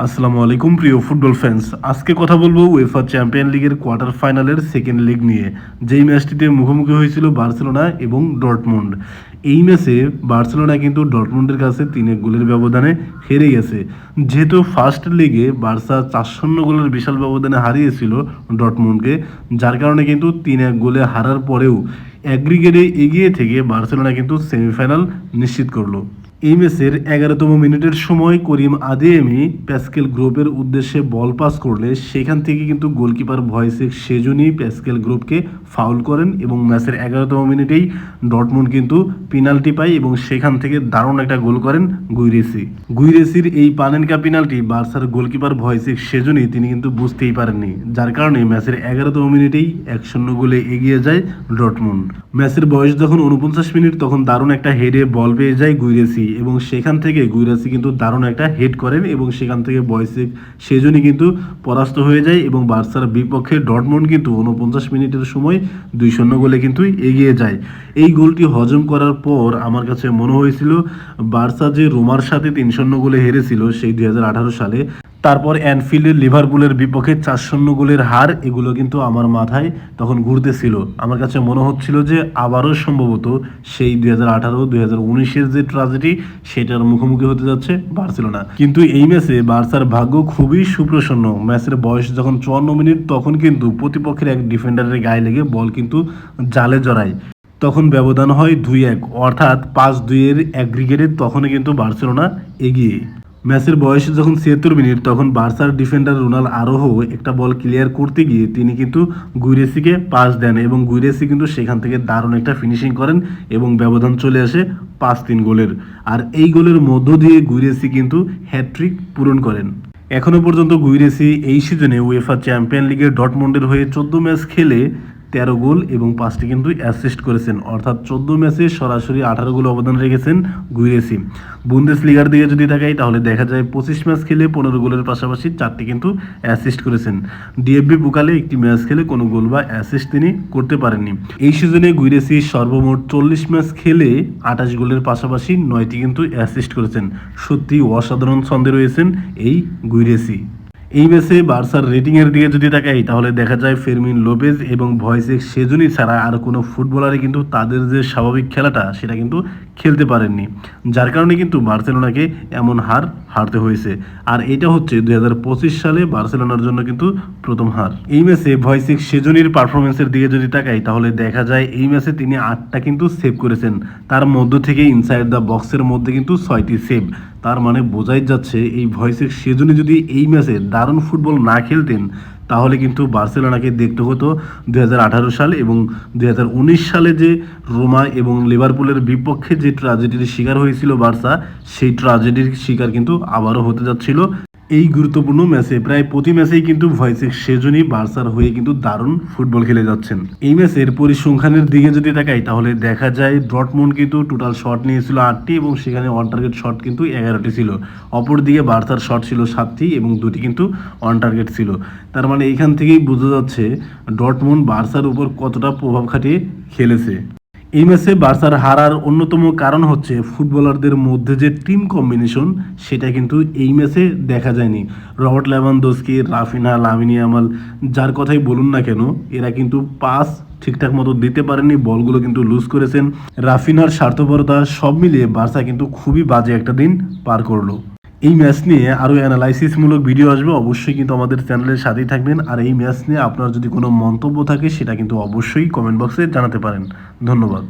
আসসালামু আলাইকুম, প্রিয় ফুটবল ফ্যান্স আজকে কথা বলব উয়েফা চ্যাম্পিয়ন লিগের কোয়ার্টার ফাইনালের সেকেন্ড লেগ নিয়ে। যেই ম্যাচটিতে মুখোমুখি হয়েছিল বার্সেলোনা এবং ডর্টমুন্ড। এই ম্যাচে বার্সেলোনা কিন্তু ডর্টমুন্ডের কাছে তিন এক গোলের ব্যবধানে হেরে গেছে। যেহেতু ফার্স্ট লিগে বার্সা চার শূন্য গোলের বিশাল ব্যবধানে হারিয়েছিল ডর্টমুন্ডকে, যার কারণে কিন্তু তিন এক গোলে হারার পরেও অ্যাগ্রিগেটে এগিয়ে থেকে বার্সেলোনা কিন্তু সেমিফাইনাল নিশ্চিত করল। এই ম্যাচের এগারোতম মিনিটের সময় করিম আদেমি প্যাসকেল গ্রুপের উদ্দেশ্যে বল পাস করলে সেখান থেকে কিন্তু গোলকিপার ভয়েসেক সেজনই প্যাসকেল গ্রুপকে ফাউল করেন এবং ম্যাচের এগারোতম মিনিটেই ডটমুন্ড কিন্তু পেনাল্টি পায় এবং সেখান থেকে দারুণ একটা গোল করেন গুইরেসি। গুইরেসির এই পানেনকা পেনাল্টি বার্সার গোলকিপার ভয়েসেক সেজনই তিনি কিন্তু বুঝতেই পারেননি, যার কারণে ম্যাচের এগারোতম মিনিটেই এক শূন্য গোলে এগিয়ে যায় ডটমুন্ড। ম্যাচের বয়স যখন উনপঞ্চাশ মিনিট তখন দারুণ একটা হেডে বল পেয়ে যায় গুইরেসি এবং সেখান থেকে গুইরাসি কিন্তু দারুণ একটা হেড করেন এবং সেখান থেকে বয়সে সেজনই কিন্তু পরাস্ত হয়ে যায় এবং বার্সার বিপক্ষে ডটমন্ড কিন্তু উনপঞ্চাশ মিনিটের সময় দুই শূন্য গোলে কিন্তু এগিয়ে যায়। এই গোলটি হজম করার পর আমার কাছে মনে হয়েছিল, বার্সা যে রোমার সাথে তিন শূন্য গোলে হেরেছিল সেই দুই হাজার আঠারো সালে তারপর অ্যানফিল্ডের লিভারপুলের বিপক্ষে চার শূন্য গোলের হার, এগুলো কিন্তু আমার মাথায় তখন ঘুরতেছিল। আমার কাছে মনে হচ্ছিল যে আবারও সম্ভবত সেই দুই হাজার আঠারো, দুই হাজার উনিশের যে ট্রাজেডি সেটার মুখোমুখি হতে যাচ্ছে বার্সেলোনা। কিন্তু এই ম্যাচে বার্সার ভাগ্য খুবই সুপ্রসন্ন। ম্যাচের বয়স যখন চুয়ান্ন মিনিট, তখন কিন্তু প্রতিপক্ষের এক ডিফেন্ডারের গায়ে লেগে বল কিন্তু জালে জড়ায়। তখন ব্যবধান হয় দুই এক, অর্থাৎ পাঁচ দুইয়ের অ্যাগ্রিগেটে তখনই কিন্তু বার্সেলোনা এগিয়ে। ম্যাচের বয়স যখন ছিয়াত্তর মিনিট, তখন বার্সার ডিফেন্ডার রোনাল আরোহ একটা বল ক্লিয়ার করতে গিয়ে তিনি কিন্তু গুইরেসিকে পাস দেন এবং গুইরেসি কিন্তু সেখান থেকে দারুণ একটা ফিনিশিং করেন এবং ব্যবধান চলে আসে পাঁচ তিন গোলের। আর এই গোলের মধ্য দিয়ে গুইরেসি কিন্তু হ্যাট্রিক পূরণ করেন। এখনও পর্যন্ত গুইরেসি এই সিজনে উয়েফা চ্যাম্পিয়ন লিগের ডটমন্ডের হয়ে চোদ্দ ম্যাচ খেলে তেরো গোল এবং পাঁচটি কিন্তু অ্যাসিস্ট করেছেন। অর্থাৎ চোদ্দ ম্যাচে সরাসরি আঠারো গোল অবদান রেখেছেন গুইরেসি। বুন্দেস লিগার দিকে যদি তাকাই, তাহলে দেখা যায় পঁচিশ ম্যাচ খেলে পনেরো গোলের পাশাপাশি চারটি কিন্তু অ্যাসিস্ট করেছেন। ডিএফবি বুকালে একটি ম্যাচ খেলে কোনো গোল বা অ্যাসিস্ট তিনি করতে পারেননি। এই সিজনে গুইরেসি সর্বমোট চল্লিশ ম্যাচ খেলে আঠাশ গোলের পাশাপাশি নয়টি কিন্তু অ্যাসিস্ট করেছেন। সত্যি অসাধারণ ছন্দে রয়েছেন এই গুইরেসি। এই ম্যাচে বার্সার রেটিং এর দিকে যদি তাকাই, তাহলে দেখা যায় ফেরমিন লোপেজ এবং ভয়েসেক সেজনই ছাড়া আর কোনো ফুটবলারই কিন্তু তাদের যে স্বাভাবিক খেলাটা, সেটা কিন্তু খেলতে পারেননি। যার কারণে কিন্তু বার্সেলোনাকে এমন হার হারতে হয়েছে। আর এটা হচ্ছে দুই হাজার পঁচিশ সালে বার্সেলোনার জন্য কিন্তু প্রথম হার। এই ম্যাচে ভয়েসেক সেজনির পারফরমেন্সের দিকে যদি তাকাই, তাহলে দেখা যায় এই ম্যাচে তিনি আটটা কিন্তু সেভ করেছেন। তার মধ্য থেকে ইনসাইড দ্য বক্সের মধ্যে কিন্তু ছয়টি সেভ। তার মানে বোঝাই যাচ্ছে এই ভয়েসের সেজনে যদি এই ম্যাচে দারুণ ফুটবল না খেলতেন, তাহলে কিন্তু বার্সেলোনাকে দেখতে হতো দু হাজার আঠারো সাল এবং দু হাজার উনিশ সালে যে রোমা এবং লিভারপুলের বিপক্ষে যে ট্রাজেডির শিকার হয়েছিল বার্সা, সেই ট্রাজেডির শিকার কিন্তু আবারও হতে যাচ্ছিল। এই গুরুত্বপূর্ণ ম্যাচে, প্রায় প্রতি ম্যাচেই কিন্তু ভয়েসেক সেজনই বার্সার হয়ে কিন্তু দারুণ ফুটবল খেলে যাচ্ছেন। এই ম্যাচের পরিসংখ্যানের দিকে যদি তাকাই, তাহলে দেখা যায় ডটমন্ড কিন্তু টোটাল শট নিয়েছিল আটটি এবং সেখানে অন টার্গেট শট কিন্তু এগারোটি ছিল। অপরদিকে বার্সার শট ছিল সাতটি এবং দুটি কিন্তু অন টার্গেট ছিল। তার মানে এইখান থেকেই বোঝা যাচ্ছে ডটমন্ড বার্সার উপর কতটা প্রভাব খাটিয়ে খেলেছে। এই ম্যাচে বার্সার হারার অন্যতম কারণ হচ্ছে ফুটবলারদের মধ্যে যে টিম কম্বিনেশন সেটা কিন্তু এই ম্যাচে দেখা যায়নি। Robert Lewandowski, Raphinha, Lamine Yamal, যার কথাই বলুন না কেন, এরা কিন্তু পাস ঠিকঠাক মতো দিতে পারেনি বলগুলো কিন্তু লুজ করেছেন। রাফিনার স্বার্থপরতা সব মিলিয়ে বার্সা কিন্তু খুবই বাজে একটা দিন পার করল। এই ম্যাচ নিয়ে আরও অ্যানালাইসিসমূলক ভিডিও আসবে, অবশ্যই কিন্তু আমাদের চ্যানেলের সাথেই থাকবেন। আর এই ম্যাচ নিয়ে আপনার যদি কোনো মন্তব্য থাকে, সেটা কিন্তু অবশ্যই কমেন্ট বক্সে জানাতে পারেন। ধন্যবাদ।